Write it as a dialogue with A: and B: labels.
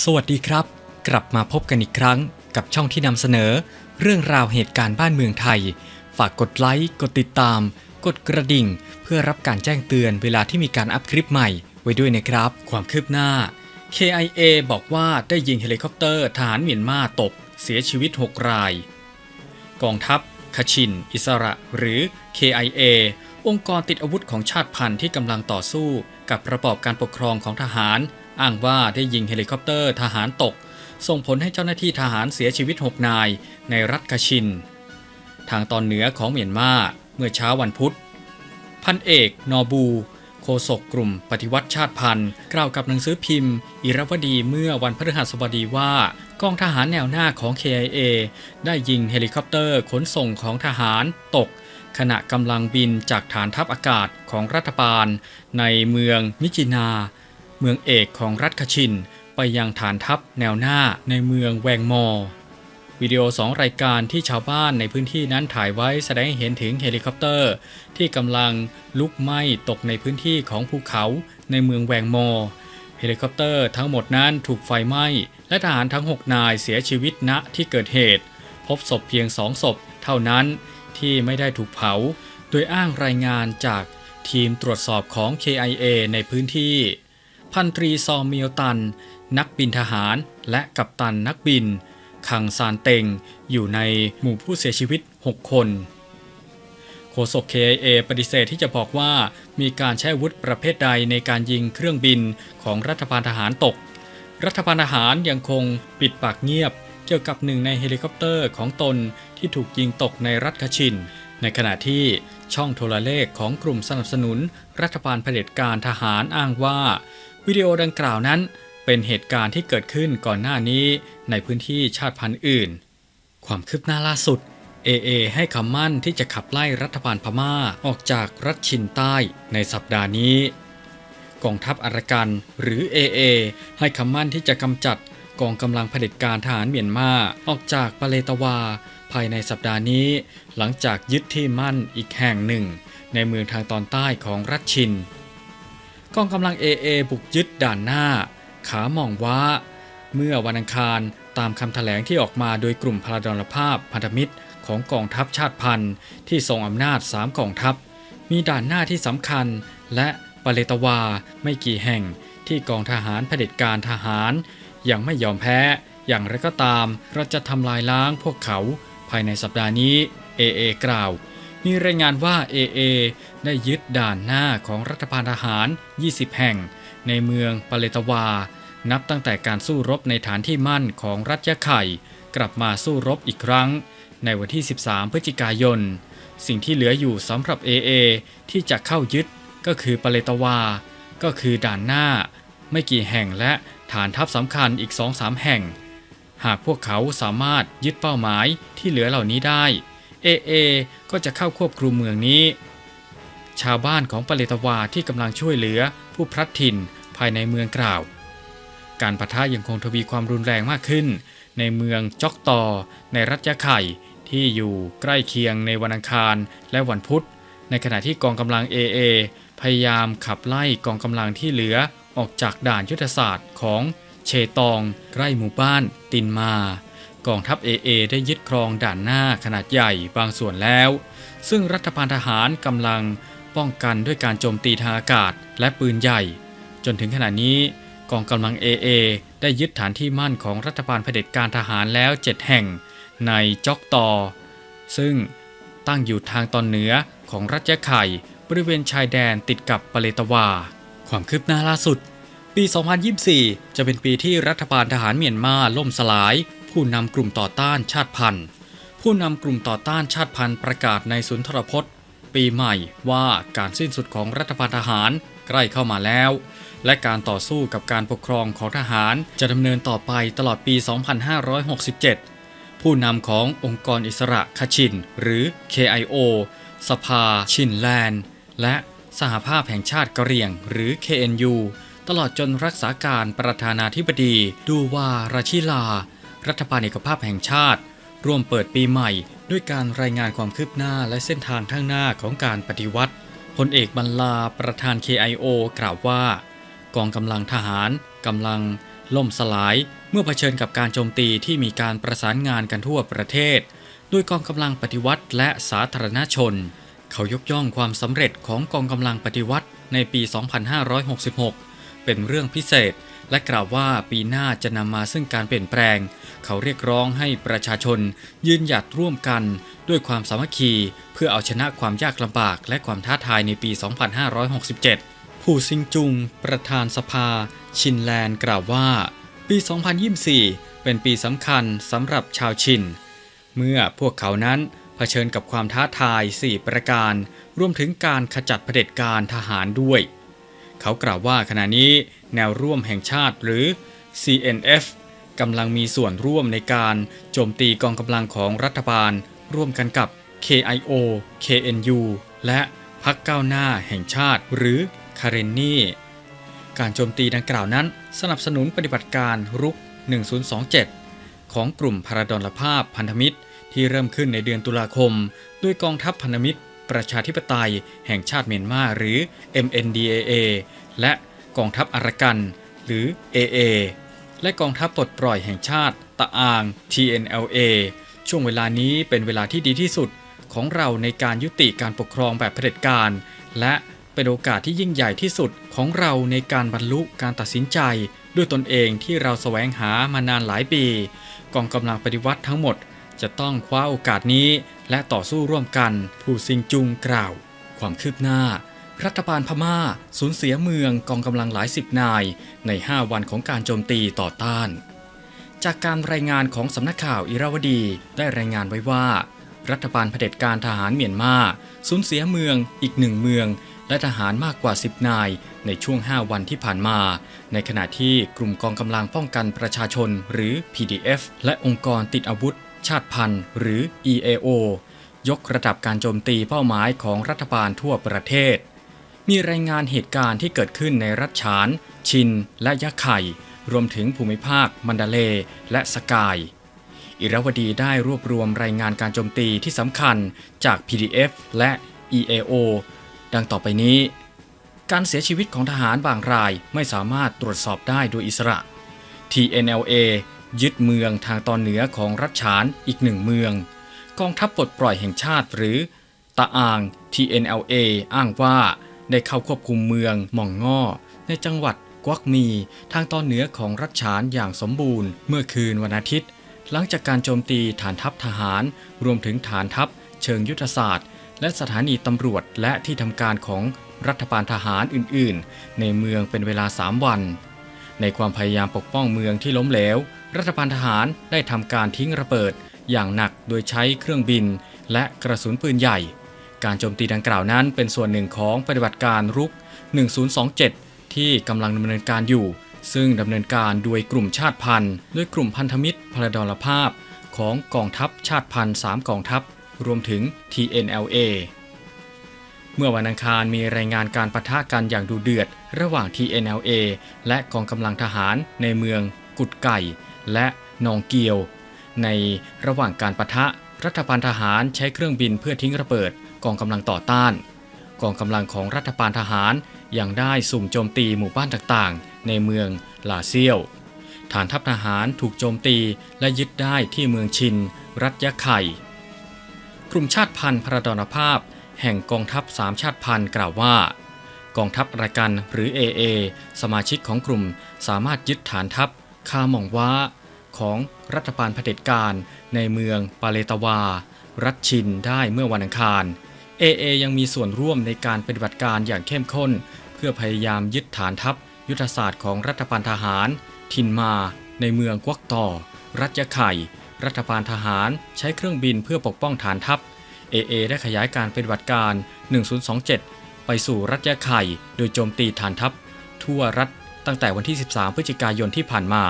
A: สวัสดีครับ กลับมาพบกันอีกครั้งกับช่องที่นำเสนอ เรื่องราวเหตุการณ์บ้านเมืองไทย ฝากกดไลค์ กดติดตาม กดกระดิ่ง เพื่อรับการแจ้งเตือนเวลาที่มีการอัพคลิปใหม่ ไว้ด้วยนะครับ ความคืบหน้า KIA บอกว่าได้ยิงเฮลิคอปเตอร์ทหารเมียนมาตก เสียชีวิต 6 ราย กองทัพคาชิน อิสระหรือ KIA องค์กรติดอาวุธของชาติพันธุ์ที่กำลังต่อสู้ กับระบอบการปกครองของทหาร อ้างว่าได้ยิงเฮลิคอปเตอร์ทหารตก ส่งผลให้เจ้าหน้าที่ทหารเสียชีวิต 6 นายในรัฐคาชิน ทางตอนเหนือของเมียนมาเมื่อเช้าวันพุธ พันเอก นอบูโฆษกกลุ่มปฏิวัติชาติพันธุ์ กล่าวกับหนังสือพิมพ์ อิรวดีเมื่อวันพฤหัสบดีว่ากองทหารแนวหน้าของ KIA ได้ยิงเฮลิคอปเตอร์ขนส่งของทหารตก ขณะกำลังบินจากฐานทัพอากาศของรัฐบาล ในเมืองมิจินา เมืองเอกของรัฐคชิน ไปยังฐานทัพแนวหน้าในเมืองแวงมอ วิดีโอสองรายการที่ชาวบ้านในพื้นที่นั้นถ่ายไว้แสดงให้เห็นถึงเฮลิคอปเตอร์ ที่กำลังลุกไหม้ตกในพื้นที่ของภูเขาในเมืองแวงมอ เฮลิคอปเตอร์ทั้งหมดนั้นถูกไฟไหม้ และทหารทั้ง 6 นายเสียชีวิตณที่เกิดเหตุ พบศพเพียงสองศพเท่านั้นที่ไม่ได้ถูกเผา โดยอ้างรายงานจากทีมตรวจสอบของ KIA ในพื้นที่ พันตรีซอมเมียวตัน นักบินทหารและกัปตันนักบิน คังซานเต็ง อยู่ในหมู่ผู้เสียชีวิต 6 คนโฆษก KIA ปฏิเสธที่จะบอกว่ามีการใช้อาวุธประเภทใดในการยิงเครื่องบินของรัฐบาลทหารตก รัฐบาลทหารยังคงปิดปากเงียบ เกี่ยวกับหนึ่งในเฮลิคอปเตอร์ของตนที่ถูกยิงตกในรัฐคาชิน ในขณะที่ช่องโทรเลขของกลุ่มสนับสนุน รัฐบาลเผด็จการทหารอ้างว่า วิดีโอดังกล่าวนั้น เป็นเหตุการณ์ที่เกิดขึ้นก่อนหน้านี้ในพื้นที่ชาติพันธุ์อื่น ความคืบหน้าล่าสุด AA ให้คำมั่นที่จะขับไล่รัฐบาลพม่าออกจากรัฐชินใต้ในสัปดาห์นี้ กองทัพอารกันหรือ AA ให้คำมั่นที่จะกำจัดกองกำลังเผด็จการทหารเมียนมาออกจากปาเลตวา ภายในสัปดาห์นี้ หลังจากยึดที่มั่นอีกแห่งหนึ่ง ในเมืองทางตอนใต้ของรัฐชิน กองกำลัง AA บุกยึดด่านหน้า ขามองว้าเมื่อวันอังคารตามคำถแถลงที่ออกมาโดยกลุ่มพลดรภาพพันธมิตรของกองทัพชาติพันธุ์ ที่ทรงอำนาจ 3กองทัพ มีด่านหน้าที่สำคัญ และปาเลตวาไม่กี่แห่งที่กองทหารเผด็จการทหาร ยังไม่ยอมแพ้ อย่างไรก็ตามเราจะทำลายล้างพวกเขาภายในสัปดาห์นี้ AA กล่าว มีรายงานว่า AA ได้ยึดด่านหน้าของรัฐบาลทหาร 20 แห่ง ในเมืองปาเลตวา นับตั้งแต่การสู้รบในฐานที่มั่นของรัฐยะไข่ กลับมาสู้รบอีกครั้ง ในวันที่ 13 พฤศจิกายน สิ่งที่เหลืออยู่สำหรับ AA ที่จะเข้ายึดก็คือปาเลตวา ก็คือด่านหน้า ไม่กี่แห่งและฐานทัพสำคัญอีก 2-3 แห่ง หากพวกเขาสามารถยึดเป้าหมายที่เหลือเหล่านี้ได้ AA ก็จะเข้าควบคุมเมืองนี้ ชาวบ้านของปเลตวาที่กำลังช่วยเหลือผู้พลัดถิ่นภายในเมืองกล่าว การปะทะยังคงทวีความรุนแรงมากขึ้น ในเมืองจอกตอ ในรัฐยะไข่ที่อยู่ใกล้เคียงในวันอังคารและวันพุธ ในขณะที่กองกำลัง AA พยายามขับไล่กองกำลังที่เหลือออกจากด่านยุทธศาสตร์ของเชตองใกล้หมู่บ้านตินมา กองทัพ AA ได้ยึดครองด่านหน้าขนาดใหญ่บางส่วนแล้ว ซึ่งรัฐบาลทหารกำลัง ป้องกันด้วยการโจมตีทางอากาศและปืนใหญ่ จนถึงขณะนี้กองกำลัง AA ได้ยึดฐานที่มั่นของรัฐบาลเผด็จการทหารแล้ว 7 แห่งในจอกตอ ซึ่งตั้งอยู่ทางตอนเหนือของรัฐยะไข่บริเวณชายแดนติดกับปาเลตวา ความคืบหน้าล่าสุด ปี 2024 จะเป็นปีที่รัฐบาลทหารเมียนมาล่มสลาย ผู้นำกลุ่มต่อต้านชาติพันธุ์ ผู้นำกลุ่มต่อต้านชาติพันธุ์ประกาศในสุนทรพจน์ ปีใหม่ว่าการสิ้นสุดของรัฐบาลทหารใกล้เข้ามาแล้ว และการต่อสู้กับการปกครองของทหารจะดำเนินต่อไปตลอดปี 2567 ผู้นำขององค์กรอิสระคาชิน หรือ KIO สภาชินแลนด์ และสหภาพแห่งชาติกะเหรี่ยง หรือ KNU ตลอดจนรักษาการประธานาธิบดี ดูวาราชิลา รัฐบาลเอกภาพแห่งชาติ ร่วมเปิดปีใหม่ ด้วยการรายงานความคืบหน้าและเส้นทางข้างหน้าของการปฏิวัติพลเอกบรรลาประธาน KIO กล่าวว่า กองกำลังทหารกำลังล่มสลายเมื่อเผชิญกับการโจมตีที่มีการประสานงานกันทั่วประเทศ ด้วยกองกำลังปฏิวัติและสาธารณชน เขายกย่องความสำเร็จของกองกำลังปฏิวัติในปี 2566 เป็นเรื่องพิเศษ และกล่าวว่าปีหน้าจะนำมาซึ่งการเปลี่ยนแปลง เขาเรียกร้องให้ประชาชนยืนหยัดร่วมกัน ด้วยความสามัคคี เพื่อเอาชนะความยากลำบากและความท้าทายในปี 2567 ผู้ซิงจุง ประธานสภา ชินแลนด์กล่าวว่า ปี 2024 เป็นปีสำคัญสำหรับชาวชิน เมื่อพวกเขานั้นเผชิญกับความท้าทาย 4 ประการ รวมถึงการขจัดเผด็จการทหารด้วย เขากล่าวว่าขณะนี้ แนวร่วมแห่งชาติหรือ CNF กำลังมีส่วนร่วมในการโจมตีกองกำลังของรัฐบาล ร่วมกันกับ KIO KNU และพรรคก้าวหน้าแห่งชาติหรือคาเรนนีการโจมตีดังกล่าวนั้น สนับสนุนปฏิบัติการรุก 1027 ของกลุ่มพาราดอนลภาพพันธมิตร ที่เริ่มขึ้นในเดือนตุลาคม ด้วยกองทัพพันธมิตร ประชาธิปไตย แห่งชาติเมียนมาหรือ MNDAA และ กองทัพอารักัน หรือ AA และกองทัพปลดปล่อยแห่งชาติ ตะอาง TNLA ช่วงเวลานี้เป็นเวลาที่ดีที่สุดของเราในการยุติการปกครองแบบเผด็จการ และเป็นโอกาสที่ยิ่งใหญ่ที่สุดของเราในการบรรลุการตัดสินใจ ด้วยตนเองที่เราแสวงหามานานหลายปี กองกำลังปฏิวัติทั้งหมด จะต้องคว้าโอกาสนี้และต่อสู้ร่วมกัน ผู้ซิงจุงกล่าว ความคืบหน้า รัฐบาลพม่าสูญเสียเมืองกองกำลังหลายสิบนายใน 5 วันของการโจมตีต่อต้าน จากการรายงานของสำนักข่าวอิราวดีได้รายงานไว้ว่า รัฐบาลเผด็จการทหารเมียนมาสูญเสียเมืองอีกหนึ่งเมือง และทหารมากกว่า 10 นาย ในช่วง 5 วันที่ผ่านมา ในขณะที่กลุ่มกองกำลังป้องกันประชาชนหรือ PDF และองค์กรติดอาวุธ ชาติพันธุ์ หรือ EAO ยกระดับการโจมตีเป้าหมายของรัฐบาลทั่วประเทศ มีรายงานเหตุการณ์ที่เกิดขึ้นในรัฐฉาน ชิน และยะไข่ รวมถึงภูมิภาค มันดาเล และสกาย อิรวดีได้รวบรวมรายงานการโจมตีที่สำคัญจาก PDF และ EAO ดังต่อไปนี้ การเสียชีวิตของทหารบางรายไม่สามารถตรวจสอบได้โดยอิสระ TNLA ยึดเมืองทางตอนเหนือของรัฐฉานอีกหนึ่งเมือง กองทัพปลดปล่อยแห่งชาติหรือตะอาง TNLA อ้างว่า ได้เข้าควบคุมเมืองหม่องง่อ ในจังหวัดกวักมีทางตอนเหนือของรัฐฉานอย่างสมบูรณ์ เมื่อคืนวันอาทิตย์ หลังจากการโจมตีฐานทัพทหาร รวมถึงฐานทัพ เชิงยุทธศาสตร์ และสถานีตำรวจและที่ทำการของรัฐบาลทหารอื่น ๆ ในเมืองเป็นเวลา 3 วัน ในความพยายามปกป้องเมืองที่ล้มเหลว รัฐบาลทหารได้ทำการทิ้งระเบิดอย่างหนักโดยใช้เครื่องบิน และกระสุนปืนใหญ่ การโจมตีดังกล่าวนั้นเป็นส่วนหนึ่งของปฏิบัติการรุก 1027 ที่กำลังดำเนินการอยู่ ซึ่งดำเนินการโดยกลุ่มชาติพันธุ์ด้วยกลุ่มพันธมิตรพลดรภาพ ของกองทัพชาติพันธุ์3กองทัพ รวมถึง TNLA เมื่อวันอังคารมีรายงานการปะทะกันอย่างดูเดือด ระหว่าง TNLA และกองกำลังทหารในเมืองกุดไก่ และนองเกียว ในระหว่างการปะทะ รัฐบาลทหารใช้เครื่องบินเพื่อทิ้งระเบิดกองกำลังต่อต้าน กองกำลังของรัฐบาลทหารยังได้สุ่มโจมตีหมู่บ้านต่างๆ ในเมืองลาเซียว ฐานทัพทหารถูกโจมตีและยึดได้ที่เมืองชิน รัฐยะไข่กลุ่มชาติพันธุ์พระดอนภาพ แห่งกองทัพสามชาติพันธุ์กล่าวว่า กองทัพรากันหรือ AA สมาชิกของกลุ่มสามารถยึดฐานทัพคาหม่องว้าของ รัฐบาลเผด็จการในเมืองปาเลตาวา รัฐชินได้เมื่อวันอังคาร AA ยังมีส่วนร่วมในการปฏิบัติการอย่างเข้มข้น เพื่อพยายามยึดฐานทัพ ยุทธศาสตร์ของรัฐบาลทหาร ทินมา ในเมืองกวักต่อ รัฐยะไข่ รัฐบาลทหารใช้เครื่องบินเพื่อปกป้องฐานทัพ AA ได้ขยายการปฏิบัติการ 1027 ไปสู่รัฐยะไข่ โดยโจมตีฐานทัพ ทั่วรัฐตั้งแต่วันที่ 13 พฤศจิกายนที่ผ่านมา